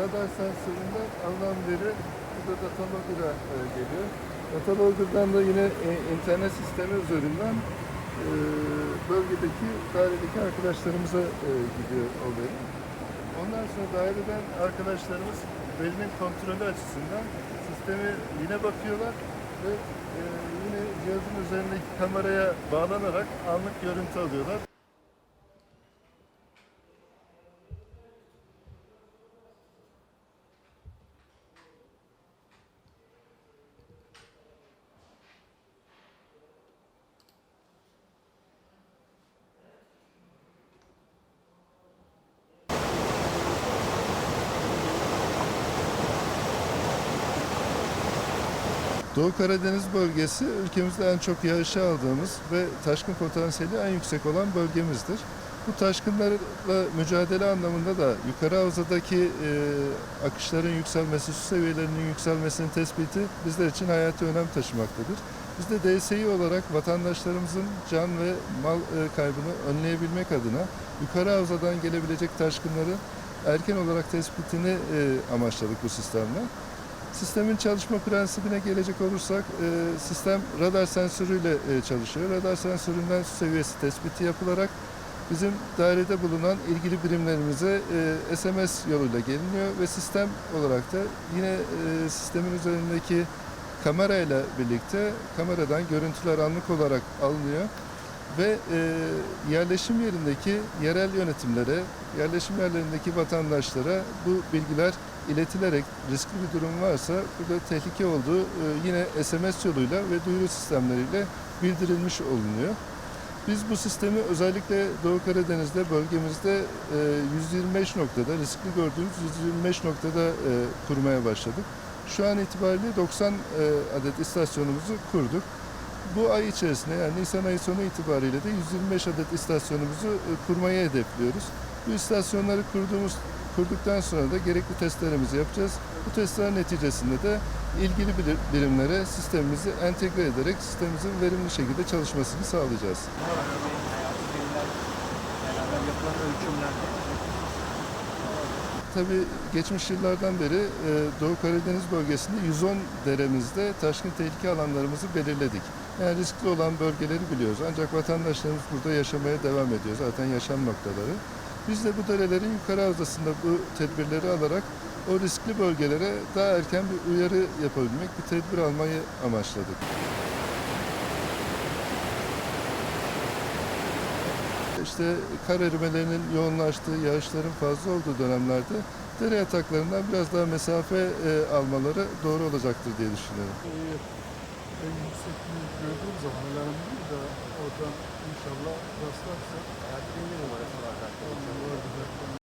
radar sensöründen alınan veri burada datalogger'a e, geliyor. Datalogger'dan da yine e, internet sistemi üzerinden e, bölgedeki dairedeki arkadaşlarımıza e, gidiyor o veri. Ondan sonra daireden arkadaşlarımız verinin kontrolü açısından sistemi yine bakıyorlar ve e, yine cihazın üzerindeki kameraya bağlanarak anlık görüntü alıyorlar. Doğu Karadeniz bölgesi ülkemizde en çok yağışı aldığımız ve taşkın potansiyeli en yüksek olan bölgemizdir. Bu taşkınlarla mücadele anlamında da yukarı havzadaki e, akışların yükselmesi, su seviyelerinin yükselmesinin tespiti bizler için hayati önem taşımaktadır. Biz de DSİ olarak vatandaşlarımızın can ve mal e, kaybını önleyebilmek adına yukarı havzadan gelebilecek taşkınları erken olarak tespitini e, amaçladık bu sistemle. Sistemin çalışma prensibine gelecek olursak e, sistem radar sensörüyle e, çalışıyor. Radar sensöründen su seviyesi tespiti yapılarak bizim dairede bulunan ilgili birimlerimize e, SMS yoluyla geliniyor ve sistem olarak da yine e, sistemin üzerindeki kamerayla birlikte kameradan görüntüler anlık olarak alınıyor ve e, yerleşim yerindeki yerel yönetimlere, yerleşim yerlerindeki vatandaşlara bu bilgiler iletilerek riskli bir durum varsa burada tehlike olduğu e, yine SMS yoluyla ve duyuru sistemleriyle bildirilmiş olunuyor. Biz bu sistemi özellikle Doğu Karadeniz'de bölgemizde e, 125 noktada, riskli gördüğümüz 125 noktada e, kurmaya başladık. Şu an itibariyle 90 e, adet istasyonumuzu kurduk. Bu ay içerisinde yani Nisan ayı sonu itibariyle de 125 adet istasyonumuzu e, kurmayı hedefliyoruz. Bu istasyonları kurduğumuz kurduktan sonra da gerekli testlerimizi yapacağız. Bu testler neticesinde de ilgili bir- birimlere sistemimizi entegre ederek sistemimizin verimli şekilde çalışmasını sağlayacağız. Veriler, beraber yapılan ölçümlerde Tabii geçmiş yıllardan beri e, Doğu Karadeniz bölgesinde 110 deremizde taşkın tehlike alanlarımızı belirledik. Yani riskli olan bölgeleri biliyoruz. Ancak vatandaşlarımız burada yaşamaya devam ediyor. Zaten yaşam noktaları. Biz de bu derelerin yukarı havzasında bu tedbirleri alarak o riskli bölgelere daha erken bir uyarı yapabilmek, bir tedbir almayı amaçladık. İşte kar erimelerinin yoğunlaştığı, yağışların fazla olduğu dönemlerde dere yataklarından biraz daha mesafe e, almaları doğru olacaktır diye düşünüyorum. en yüksekliği gördüğüm zaman alarm değil de oradan inşallah rastlarsa hayati veri numarası var zaten.